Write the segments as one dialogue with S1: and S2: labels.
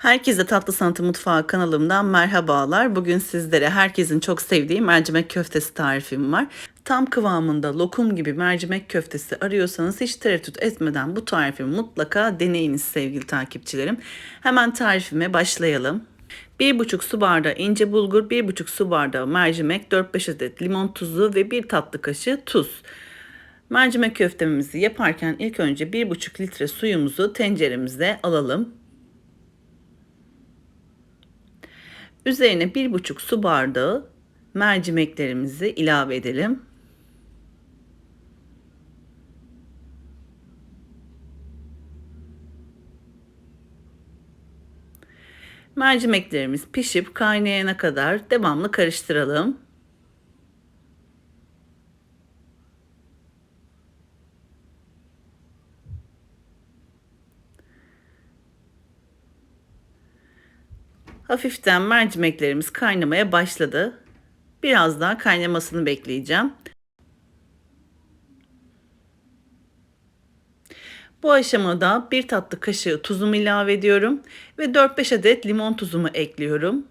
S1: Herkese Tatlı Sanatı Mutfağı kanalımdan merhabalar. Bugün sizlere herkesin çok sevdiği mercimek köftesi tarifim var. Tam kıvamında lokum gibi mercimek köftesi arıyorsanız hiç tereddüt etmeden bu tarifimi mutlaka deneyiniz sevgili takipçilerim. Hemen tarifime başlayalım. 1,5 su bardağı ince bulgur, 1,5 su bardağı mercimek, 4-5 adet limon tuzu ve 1 tatlı kaşığı tuz. Mercimek köftemizi yaparken ilk önce 1,5 litre suyumuzu tenceremize alalım. Üzerine 1,5 su bardağı mercimeklerimizi ilave edelim. Mercimeklerimiz pişip kaynayana kadar devamlı karıştıralım. Hafiften mercimeklerimiz kaynamaya başladı. Biraz daha kaynamasını bekleyeceğim. Bu aşamada bir tatlı kaşığı tuzumu ilave ediyorum ve 4-5 adet limon tuzumu ekliyorum.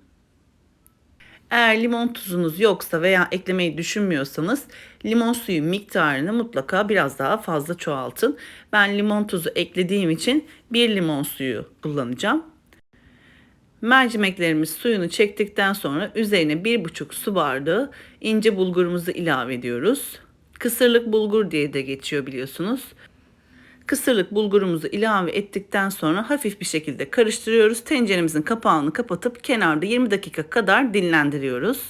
S1: Eğer limon tuzunuz yoksa veya eklemeyi düşünmüyorsanız limon suyu miktarını mutlaka biraz daha fazla çoğaltın. Ben limon tuzu eklediğim için bir limon suyu kullanacağım. Mercimeklerimiz suyunu çektikten sonra üzerine 1,5 su bardağı ince bulgurumuzu ilave ediyoruz. Kısırlık bulgur diye de geçiyor biliyorsunuz. Kısırlık bulgurumuzu ilave ettikten sonra hafif bir şekilde karıştırıyoruz. Tenceremizin kapağını kapatıp kenarda 20 dakika kadar dinlendiriyoruz.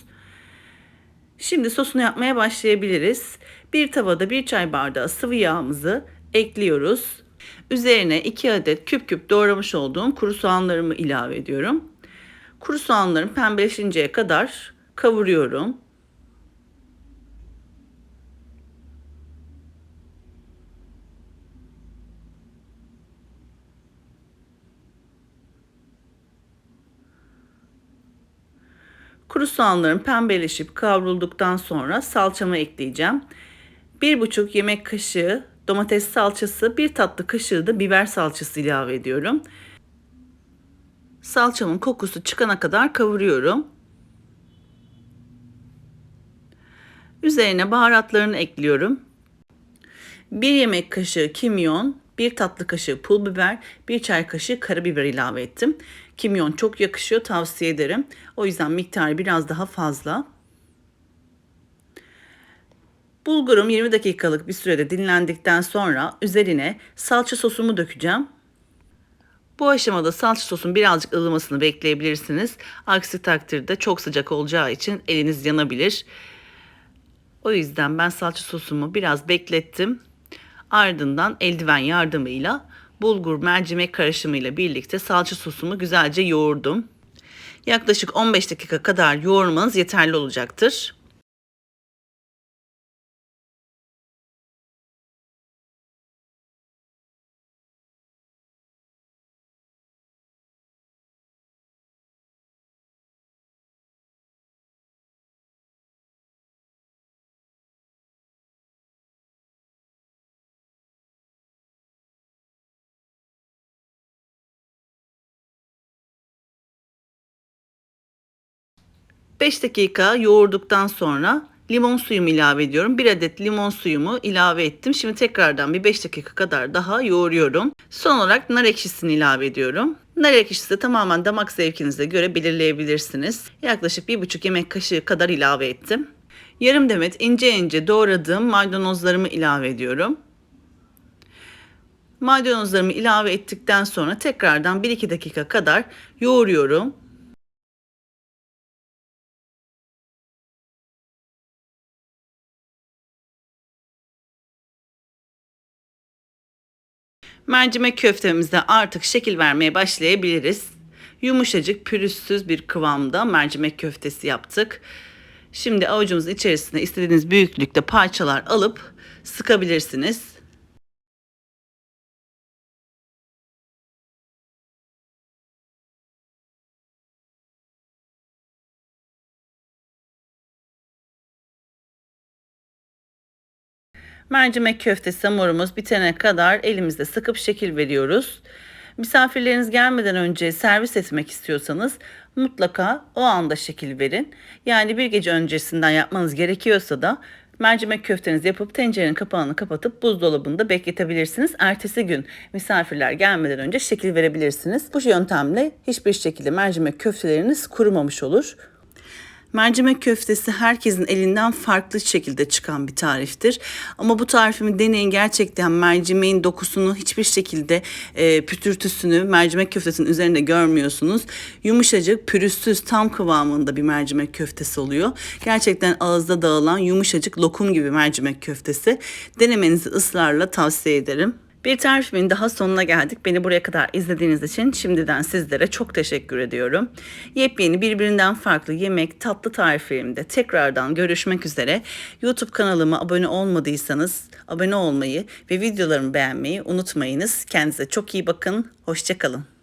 S1: Şimdi sosunu yapmaya başlayabiliriz. Bir tavada bir çay bardağı sıvı yağımızı ekliyoruz. Üzerine 2 adet küp küp doğramış olduğum kuru soğanlarımı ilave ediyorum. Kuru soğanlarım pembeleşinceye kadar kavuruyorum. Kuru soğanlarım pembeleşip kavrulduktan sonra salçamı ekleyeceğim. 1,5 yemek kaşığı domates salçası, bir tatlı kaşığı da biber salçası ilave ediyorum. Salçamın kokusu çıkana kadar kavuruyorum. Üzerine baharatlarını ekliyorum. 1 yemek kaşığı kimyon, 1 tatlı kaşığı pul biber, 1 çay kaşığı karabiber ilave ettim. Kimyon çok yakışıyor, tavsiye ederim. O yüzden miktarı biraz daha fazla. Bulgurum 20 dakikalık bir sürede dinlendikten sonra üzerine salça sosumu dökeceğim. Bu aşamada salça sosun birazcık ılımasını bekleyebilirsiniz. Aksi takdirde çok sıcak olacağı için eliniz yanabilir. O yüzden ben salça sosumu biraz beklettim. Ardından eldiven yardımıyla bulgur mercimek karışımıyla birlikte salça sosumu güzelce yoğurdum. Yaklaşık 15 dakika kadar yoğurmanız yeterli olacaktır. Beş dakika yoğurduktan sonra limon suyumu ilave ediyorum. Bir adet limon suyumu ilave ettim. Şimdi tekrardan bir 5 dakika kadar daha yoğuruyorum. Son olarak nar ekşisini ilave ediyorum. Nar ekşisi de tamamen damak zevkinize göre belirleyebilirsiniz. Yaklaşık 1,5 yemek kaşığı kadar ilave ettim. Yarım demet ince ince doğradığım maydanozlarımı ilave ediyorum. Maydanozlarımı ilave ettikten sonra tekrardan 1-2 dakika kadar yoğuruyorum. Mercimek köftemizde artık şekil vermeye başlayabiliriz. Yumuşacık, pürüzsüz bir kıvamda mercimek köftesi yaptık. Şimdi avucumuzun içerisine istediğiniz büyüklükte parçalar alıp sıkabilirsiniz. Mercimek köftesi hamurumuz bitene kadar elimizde sıkıp şekil veriyoruz. Misafirleriniz gelmeden önce servis etmek istiyorsanız mutlaka o anda şekil verin. Yani bir gece öncesinden yapmanız gerekiyorsa da mercimek köftenizi yapıp tencerenin kapağını kapatıp buzdolabında bekletebilirsiniz. Ertesi gün misafirler gelmeden önce şekil verebilirsiniz. Bu yöntemle hiçbir şekilde mercimek köfteleriniz kurumamış olur. Mercimek köftesi herkesin elinden farklı şekilde çıkan bir tariftir. Ama bu tarifimi deneyin gerçekten mercimeğin dokusunu hiçbir şekilde e, pütürtüsünü mercimek köftesinin üzerinde görmüyorsunuz. Yumuşacık, pürüzsüz, tam kıvamında bir mercimek köftesi oluyor. Gerçekten ağızda dağılan yumuşacık lokum gibi mercimek köftesi. Denemenizi ısrarla tavsiye ederim. Bir tarifimin daha sonuna geldik. Beni buraya kadar izlediğiniz için şimdiden sizlere çok teşekkür ediyorum. Yepyeni birbirinden farklı yemek, tatlı tariflerimde tekrardan görüşmek üzere. YouTube kanalıma abone olmadıysanız abone olmayı ve videolarımı beğenmeyi unutmayınız. Kendinize çok iyi bakın. Hoşçakalın.